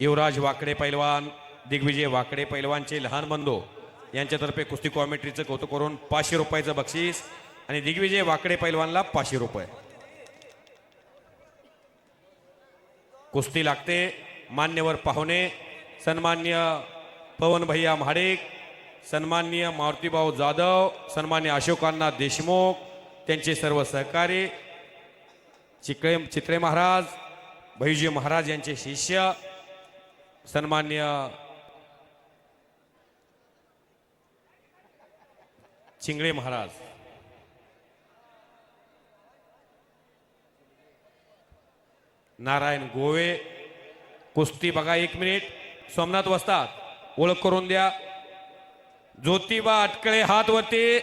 युवराज वाकडे पैलवान दिग्विजय वाकडे पैलवानचे लहान बंधू यांच्यातर्फे कुस्ती कॉमेंट्रीचं कौतुक करून पाचशे रुपयाचं बक्षीस आणि दिग्विजय वाकडे पैलवानला पाचशे रुपये. कुस्ती लागते मान्यवर पाहुणे सन्मान्य पवन भैया महाडिक सन्मान्य मारुतीभाऊ जाधव सन्मान्य अशोकांना देशमुख त्यांचे सर्व सहकारी चिकळे चित्रे महाराज भैजी महाराज यांचे शिष्य सन्मान्य चिंगळे महाराज. नारायण गोवे कुस्ती बघा एक मिनिट. सोमनाथ वस्तात ओळख करून द्या. ज्योतिबा अटकळे हात वरती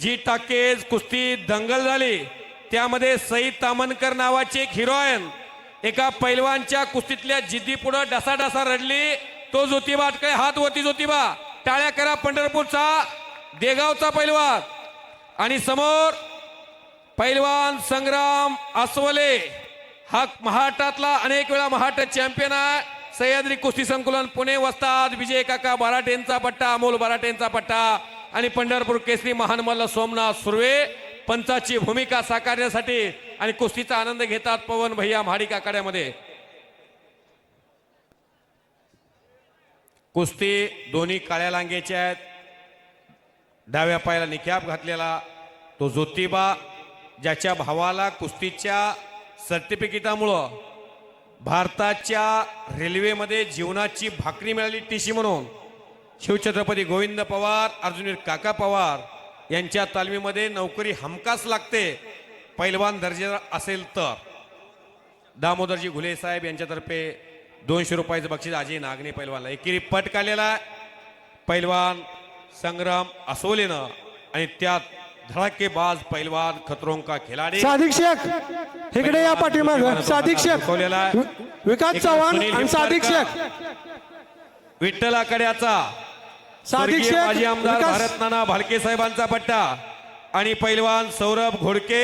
जी टाकेज कुस्ती दंगल झाली. त्यामध्ये सई तामनकर नावाची एक हिरोईन एका पैलवानच्या कुस्तीतल्या जिद्दी पुढे डसाडसा रडली. तो ज्योतिबा अटकळे हात वती ज्योतिबा टाळ्या करा पंढरपूरचा. देगावचा पैलवान. आणि समोर पैलवान संग्राम अस्वले. हा महाराष्ट्रातला अनेक वेळा महाराष्ट्र चॅम्पियन आहे. सह्याद्री कुस्ती संकुलन पुणे वस्ताद विजय काका बराटेंचा पट्टा अमोल बराटेंचा पट्टा. आणि पंढरपूर केसरी महान मल्ल सोमनाथ सुर्वे. पंचाची भूमिका साकारण्यासाठी आणि कुस्तीचा आनंद घेतात पवन भैया महाडिक आखाड्यामध्ये. कुस्ती दोन्ही काळ्या लांगेच्या आहेत. डाव्या पायाला निख्याप घातलेला तो ज्योतिबा ज्याच्या भावाला कुस्तीच्या सर्टिफिकेटामुळं भारताच्या रेल्वेमध्ये जीवनाची भाकरी मिळाली टीसी म्हणून. शिवछत्रपती गोविंद पवार अर्जुनीर काका पवार यांच्या तालमीमध्ये नोकरी हमखास लागते पैलवान दर्जेदार असेल तर दामोदरजी घुले साहेब यांच्यातर्फे दोनशे रुपयाचं बक्षीस अजय नागणे पैलवानला एकेरी पट काढलेला आहे. पैलवान संग्राम असोलेनं आणि त्यात धडाकेबाज पैलवान खतरों का खिलाडी शेख इकडे या पाठीमाग. वि- विकास चव्हाण. शेख विठ्ठल आकड्याचा सादिक माजी आमदार विकास भारत नाना भालके साहेबांचा पट्टा आणि पैलवान सौरभ घोडके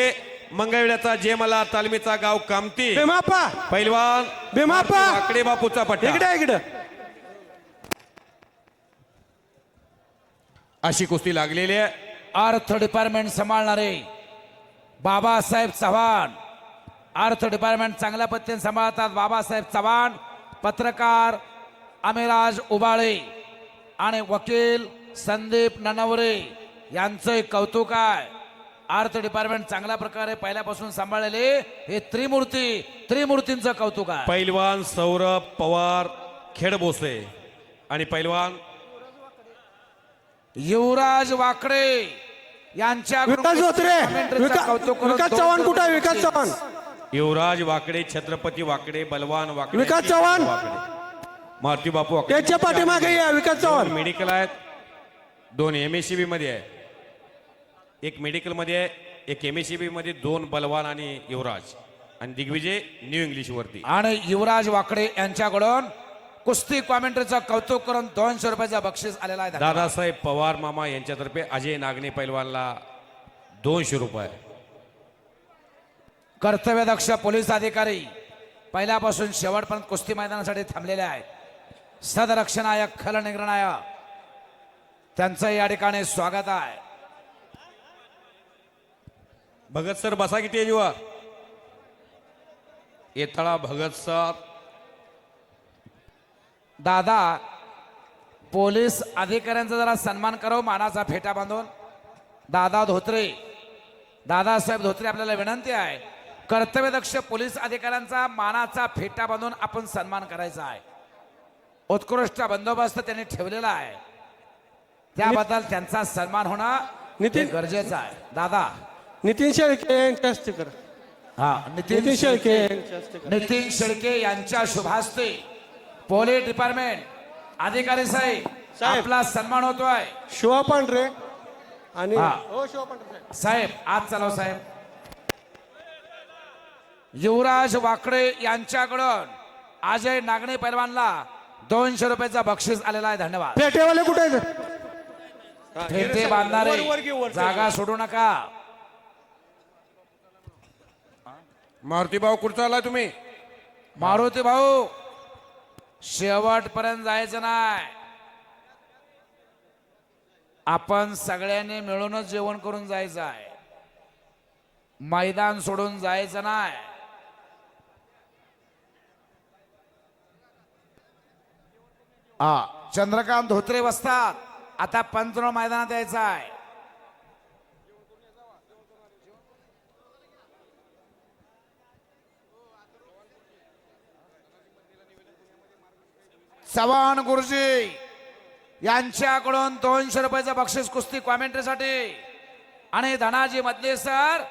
मंगळवेड्याचा जे मला तालमीचा गाव कामती भीमाप्पा पैलवान भीमाप्पा. आकडे बापूचा पट्टा. इकडे इकडे. अशी कुस्ती लागलेली आहे. अर्थ डिपार्टमेंट सांभाळणारे बाबासाहेब चव्हाण. अर्थ डिपार्टमेंट चांगल्या पद्धतीने सांभाळतात बाबासाहेब चव्हाण. पत्रकार अमिराज उबाळे. आणि वकील संदीप ननवरे यांचं कौतुक आहे. अर्थ डिपार्टमेंट चांगल्या प्रकारे पहिल्यापासून सांभाळलेले हे त्रिमूर्ती त्रिमूर्तींचं कौतुक आहे. पैलवान सौरभ पवार खेडबोसे आणि पैलवान युवराज वाकडे यांच्या विकास धोत्रे कमेंट्रीचं विका- कौतुक करून विकास दोन चव्हाण कुठे आहे? विकास चव्हाण. युवराज वाकडे छत्रपती वाकडे बलवान वाकडे विकास चव्हाण. मारुती बापू त्याच्या पाठीमागे या विकास चव्हाण. दोन मेडिकल आहेत. दोन एम एसमध्ये आहे. एक मेडिकलमध्ये आहे एक एम एसमध्ये दोन बलवान आणि युवराज. आणि दिग्विजय न्यू इंग्लिश वरती. आणि युवराज वाकडे यांच्याकडून कुस्ती कॉमेंट्रीचं कौतुक करून दोनशे रुपयाचं बक्षीस आलेला आहे. दादासाहेब पवार मामा यांच्यातर्फे अजय नागणे पैलवानला दोनशे रुपये. कर्तव्यदक्ष पोलीस अधिकारी पहिल्यापासून शेवटपर्यंत कुस्ती मैदानासाठी थांबलेले आहेत. सदरक्षणायक खल निर्णायक त्यांचं या ठिकाणी स्वागत आहे. भगत सर बसा किती आहे येतळा भगत सर. दादा पोलीस अधिकाऱ्यांचा जरा सन्मान करावं मानाचा फेटा बांधून. दादा धोत्रे. दादासाहेब धोत्रे आपल्याला विनंती आहे. कर्तव्यदक्ष पोलीस अधिकाऱ्यांचा मानाचा फेटा बांधून आपण सन्मान करायचा आहे. उत्कृष्ट बंदोबस्त त्यांनी ठेवलेला आहे. त्याबद्दल त्यांचा सन्मान होणं हे नितीन- गरजेचं आहे. दादा. नितीन शेळके यांच्या हस्ते कर. हा नितीन शेळके यांच्या हस्ते कर. नितीन शेळके यांच्या शुभास्ते. पोलीस डिपार्टमेंट अधिकारी साहेब साहेब. आपला सन्मान होतोय. शिवा पांढरे आणि हा. हो शिवा पांढरे साहेब. साहेब आज चालव साहेब. युवराज वाकडे यांच्याकडून अजय नागणे पैलवानला दोनशे रुपयाचा बक्षीस आलेला आहे. धन्यवाद. पेटेवाले कुठे आहेत? फेटे वर- वर घे, बांधणारे वर. जागा सोडू नका. मारुती भाऊ कुठचा आला तुम्ही. मारुती भाऊ शेवटपर्यंत जायचं नाही. आपण सगळ्यांनी मिळूनच जेवण करून जायचं आहे. मैदान सोडून जायचं नाही. हा. चंद्रकांत धोत्रे बसतात. आता पंतप्रधान मैदानात यायचा आहे. चव्हाण गुरुजी यांच्याकडून दोनशे रुपयाचं बक्षीस कुस्ती कॉमेंट्रीसाठी आणि धनाजी मधले सर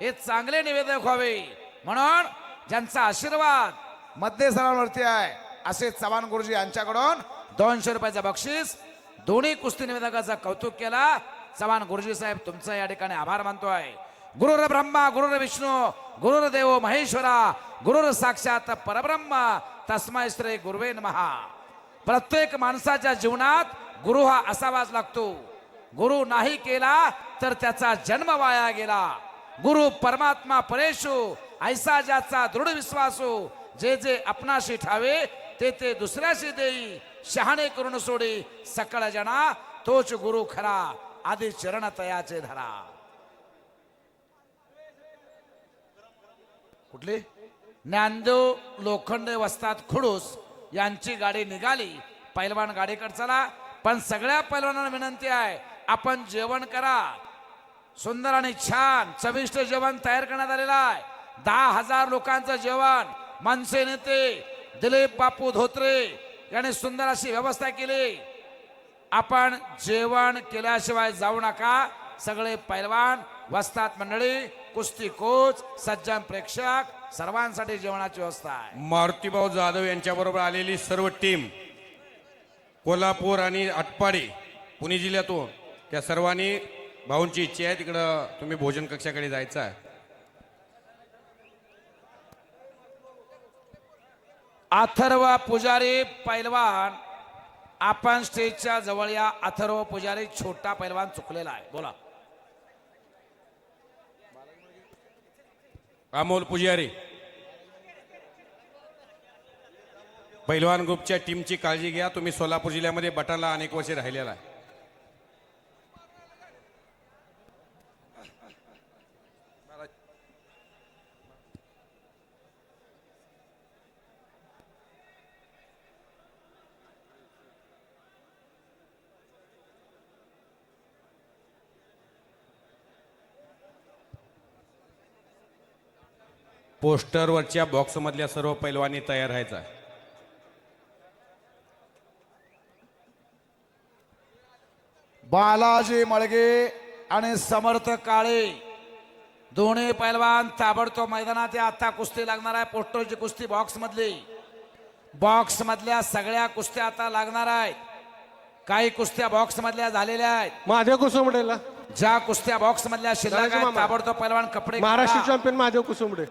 हे चांगले निवेदक व्हावे. म्हणून ज्यांचा आशीर्वाद मधले सरांवरती आहे असे चव्हाण गुरुजी यांच्याकडून दोनशे रुपयाचं बक्षीस. दोन्ही कुस्ती निवेदकाचं कौतुक केला. चव्हाण गुरुजी साहेब तुमचा या ठिकाणी आभार मानतोय. गुरुर ब्रह्मा गुरुर विष्णू गुरुर देव महेश्वरा गुरुर साक्षात परब्रह्म तस्मै श्री गुरुवे महा प्रत्येक माणसाच्या जीवनात गुरु हा असावाच लागतो. गुरु नाही केला तर त्याचा जन्म वाया गेला. गुरु परमात्मा परेशू ऐसा ज्याचा दृढ विश्वासू जे जे आपणाशी ठावे ते ते दुसऱ्याशी देई शहाणे करून सोडी सकळ जना तोच गुरु खरा आधी चरण तयाचे धरा. कुठली? ज्ञानदेव लोखंडे वस्तात खुडूस यांची गाडी निघाली. पैलवान गाडीकडे चला पण सगळ्या पैलवानांना विनंती आहे आपण जेवण करा. सुंदर आणि छान चविष्ट जेवण तयार करण्यात आलेलं आहे. दहा हजार लोकांचं जेवण मनसे नेते दिलीप बापू धोत्रे याने सुंदर अशी व्यवस्था केली. आपण जेवण केल्याशिवाय जाऊ नका. सगळे पैलवान वस्तात मंडळी कुस्ती कोच सज्जन प्रेक्षक सर्वांसाठी जेवणाची व्यवस्था आहे. मारुतीभाऊ जाधव यांच्याबरोबर आलेली सर्व टीम कोल्हापूर आणि आटपाडी पुणे जिल्ह्यातून त्या सर्वांनी भाऊंची इच्छा आहे तिकडं तुम्ही भोजन कक्षाकडे जायचं आहे. अथर्व पुजारी पैलवान आपण स्टेजच्या जवळ या अथर्व पुजारी छोटा पैलवान चुकलेला आहे. बोला. अमोल पुजारी. पैलवान ग्रुपच्या टीमची काळजी घ्या. तुम्ही सोलापूर जिल्ह्यामध्ये बटाला अनेक वर्षे राहिलेला आहे. पोस्टरवरच्या बॉक्समधल्या सर्व पैलवानी तयार व्हायचा आहे बालाजी मळगे आणि समर्थ काळे. दोन्ही पैलवान ताबडतोब मैदानात या आता कुस्ती लागणार आहे. पोस्टरची कुस्ती बॉक्स मधली बॉक्स मधल्या सगळ्या कुस्त्या आता लागणार आहेत. काही कुस्त्या बॉक्स मधल्या झालेल्या आहेत. महादेव कुसुंबडेला ज्या कुस्त्या बॉक्स मधल्या शिल्लक आहेत. ताबडतोब पैलवान कपडे महाराष्ट्र. चॅम्पियन महादेव कुसुंबडे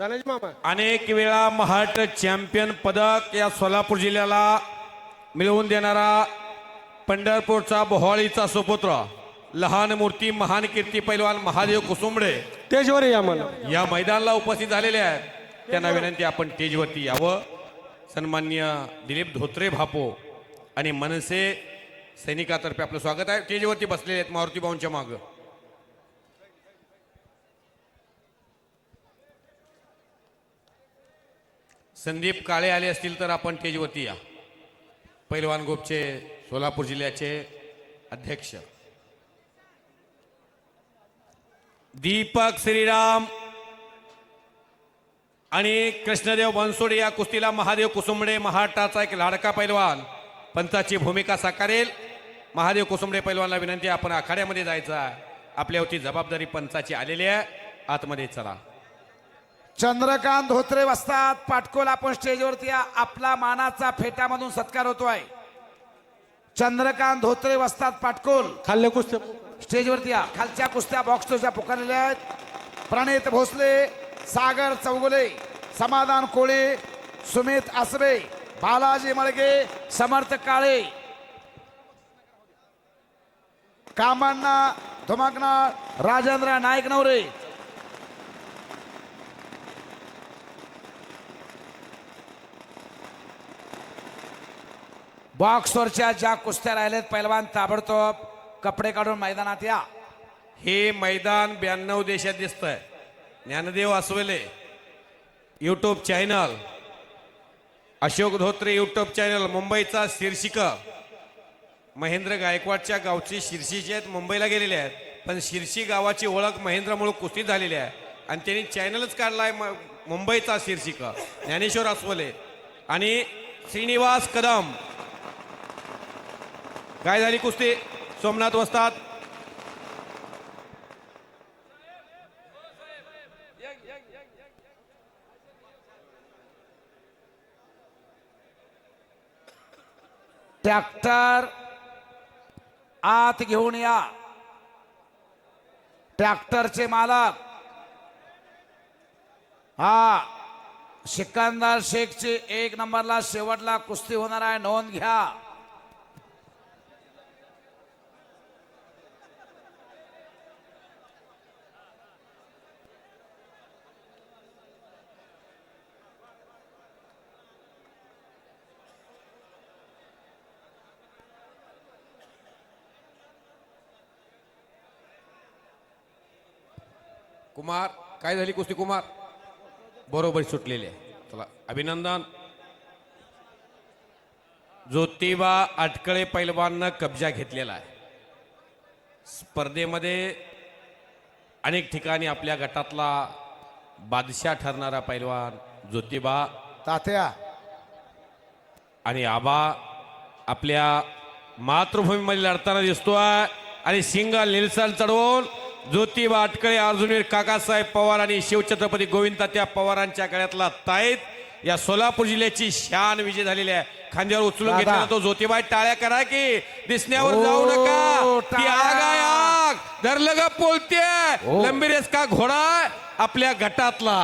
दानाजी मामा. अनेक वेळा महाराष्ट्र चॅम्पियन पदक या सोलापूर जिल्ह्याला मिळवून देणारा पंढरपूरचा बोहाळीचा सुपुत्र लहान मूर्ती महान कीर्ती पैलवान महादेव कुसुंबडे तेजवर या मला. या मैदानाला उपस्थित झालेले आहेत. त्यांना विनंती आपण स्टेजवरती यावं. सन्मान्य दिलीप धोत्रे भापो आणि मनसे सैनिकातर्फे आपलं स्वागत आहे. स्टेजवरती बसलेले आहेत मारुती भाऊंच्या मागं. संदीप काळे आले असतील तर आपण तेजवती या. पैलवान गोपचे सोलापूर जिल्ह्याचे अध्यक्ष. दीपक श्रीराम आणि कृष्णदेव बनसोडे या कुस्तीला महादेव कुसुंबडे महाराष्ट्राचा एक लाडका पैलवान पंचाची भूमिका साकारेल. महादेव कुसुंबडे पैलवानला विनंती आपण आखाड्यामध्ये जायचं आहे. आपल्यावरती जबाबदारी पंचाची आलेली आहे. आतमध्ये चला. चंद्रकांत धोत्रे वसतात पाटकोल आपण स्टेजवरती आपला मानाचा फेट्यामधून सत्कार होतोय. चंद्रकांत धोत्रे वसतात पाटकोल. खाल्ले कुस्त्या. स्टेजवरती या. खालच्या कुस्त्या बॉक्सच्या पुकारलेल्या आहेत. प्रणित भोसले सागर चौगुले समाधान कोळे सुमित आसबे बालाजी मळगे समर्थ काळे. कामांना धुमाकनाळ राजेंद्र नाईक नवरे. बॉक्सवरच्या ज्या कुस्त्या राहिल्यात पैलवान ताबडतोब कपडे काढून मैदानात या. हे मैदान ब्याण्णव देशात दिसतंय. Dnyandev Asawale YouTube channel Ashok Dhotre YouTube channel मुंबईचा शीर्षिक. महेंद्र गायकवाडच्या गावची शिर्षीचे आहेत मुंबईला गेलेले आहेत. पण शिर्षी गावाची ओळख महेंद्रमुळे कुस्ती झालेली आहे. आणि त्यांनी चॅनलच काढलाय म- मुंबईचा शीर्षिक. ज्ञानेश्वर अस्वले आणि श्रीनिवास कदम. काय झाली कुस्ती? सोमनाथ वस्तात. ट्रॅक्टर आत घेऊन या. ट्रॅक्टरचे मालक. हा सिकंदर शेखची एक नंबरला शेवटला कुस्ती होणार आहे. नोंद घ्या. कुमार काय झाली कुस्ती कुमार? बरोबर सुटलेली आहे. चला अभिनंदन. ज्योतिबा अटकळे पैलवाननं कब्जा घेतलेला आहे. स्पर्धेमध्ये अनेक ठिकाणी आपल्या गटातला बादशाह ठरणारा पैलवान ज्योतिबा. तात्या. आणि आबा आपल्या मातृभूमीमध्ये लढताना दिसतोय. आणि सिंगल निलसन चढवून ज्योतिबा अटकळे अर्जुनवीर काकासाहेब पवार आणि शिवछत्रपती गोविंद तात्या पवारांच्या गळ्यातला ताईत या सोलापूर जिल्ह्याची शान विजय झालेली आहे खांद्यावर उचलून दादा. घेतलेला तो ज्योतिबा टाळ्या करा की दिसण्यावर जाऊ नका ती. आग आहे आग धरलं का बोलते ओ. लंबी रेस का घोडा आपल्या गटातला